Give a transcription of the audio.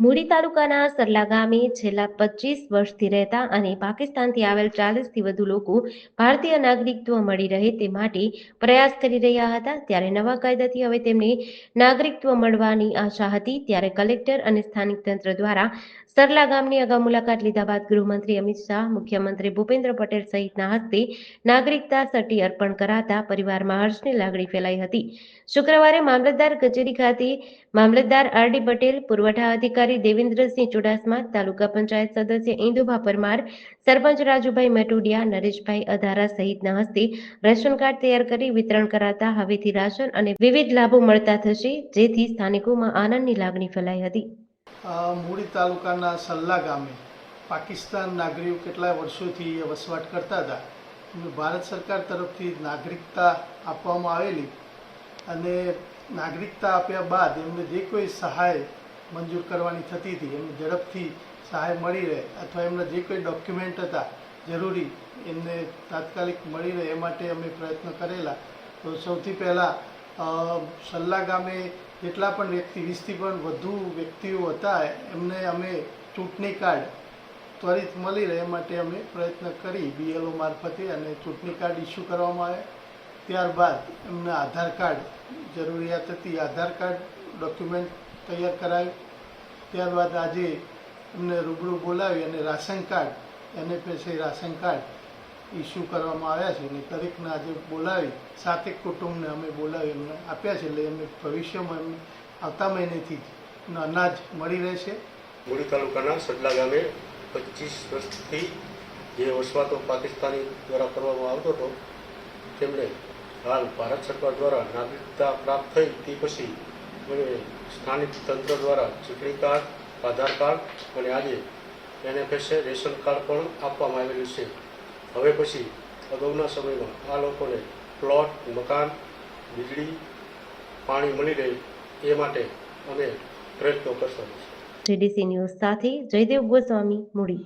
મૂડી તાલુકાના સરલા ગામે છેલ્લા પચીસ વર્ષથી રહેતા અને પાકિસ્તાનથી આવેલ ચાલીસથી વધુ લોકો ભારતીય નાગરિકત્વ મળી રહે તે માટે પ્રયાસ કરી રહ્યા હતા. ત્યારે નવા કાયદાથી હવે તેમને નાગરિકત્વ મળવાની આશા હતી. ત્યારે કલેક્ટર અને સ્થાનિક તંત્ર દ્વારા સરલા ગામની અગાઉ મુલાકાત લીધા બાદ ગૃહમંત્રી અમિત શાહ, મુખ્યમંત્રી ભૂપેન્દ્ર પટેલ સહિતના હસ્તે નાગરિકતા સટી અર્પણ કરાતા પરિવારમાં હર્ષની લાગણી ફેલાઈ હતી. શુક્રવારે મામલતદાર કચેરી ખાતે મામલતદાર આર ડી પટેલ, પુરવઠા અધિકારી દેવેન્દ્રસિંહ ચુડાસમા, તાલુકા પંચાયત સદસ્ય ઇન્દુભા પરમાર, સરપંચ રાજુભાઈ મેટુડિયા, નરેશભાઈ અધારા સહિતના હસ્તે રેશન કાર્ડ તૈયાર કરી વિતરણ કરાતા હવેથી રાશન અને વિવિધ લાભો મળતા થશે, જેથી સ્થાનિકોમાં આનંદની લાગણી ફેલાઈ હતી. મૂળી તાલુકાના સલ્લા ગામે પાકિસ્તાન નાગરિકો કેટલાય વર્ષોથી વસવાટ કરતા હતા. ભારત સરકાર તરફથી નાગરિકતા આપવામાં આવેલી અને નાગરિકતા આપ્યા બાદ એમને જે કોઈ સહાય મંજૂર કરવાની થતી હતી. એમને ઝડપથી સહાય મળી રહે અથવા એમના જે કોઈ ડોક્યુમેન્ટ હતા જરૂરી એમને તાત્કાલિક મળી રહે એ માટે અમે પ્રયત્ન કરેલા. તો સૌથી પહેલાં સલ્લા ગામે જેટલા પણ વ્યક્તિ, વીસથી પણ વધુ વ્યક્તિઓ હતા, એમને અમે ચૂંટણી કાર્ડ ત્વરિત મળી રહે એ માટે અમે પ્રયત્ન કરી બીએલઓ મારફતે અને ચૂંટણી કાર્ડ ઇસ્યુ કરવામાં આવે ત્યારબાદ એમને આધાર કાર્ડ જરૂરિયાત હતી. આધાર કાર્ડ ડોક્યુમેન્ટ તૈયાર કરાવી ત્યારબાદ આજે એમને રૂબરૂ બોલાવી અને રાશન કાર્ડ એને પછી રાશન કાર્ડ ઇસ્યુ કરવામાં આવ્યા છે અને દરેકને આજે બોલાવી, સાતેક કુટુંબને અમે બોલાવી એમને આપ્યા છે. એટલે એમને ભવિષ્યમાં એમને આવતા મહિનેથી જ અનાજ મળી રહેશે. મૂળી તાલુકાના સડલા ગામે પચીસ વર્ષથી જે વસવાતો પાકિસ્તાની દ્વારા કરવામાં આવતો હતો તેમણે હાલ ભારત સરકાર દ્વારા નાગરિકતા પ્રાપ્ત થઈ તે પછી મને સ્થાનિક તંત્ર દ્વારા ચૂંટણી કાર્ડ, આધાર કાર્ડ અને આજે એનએફએસએ રેશન કાર્ડ પણ આપવામાં આવેલું છે. હવે પછી અગાઉના સમયમાં આ લોકોને પ્લોટ, મકાન, વીજળી, પાણી મળી રહે એ માટે અમે પ્રયત્નો કરશું જીડીસી ન્યૂઝ સાથે જયદેવ ગોસ્વામી, મૂડી.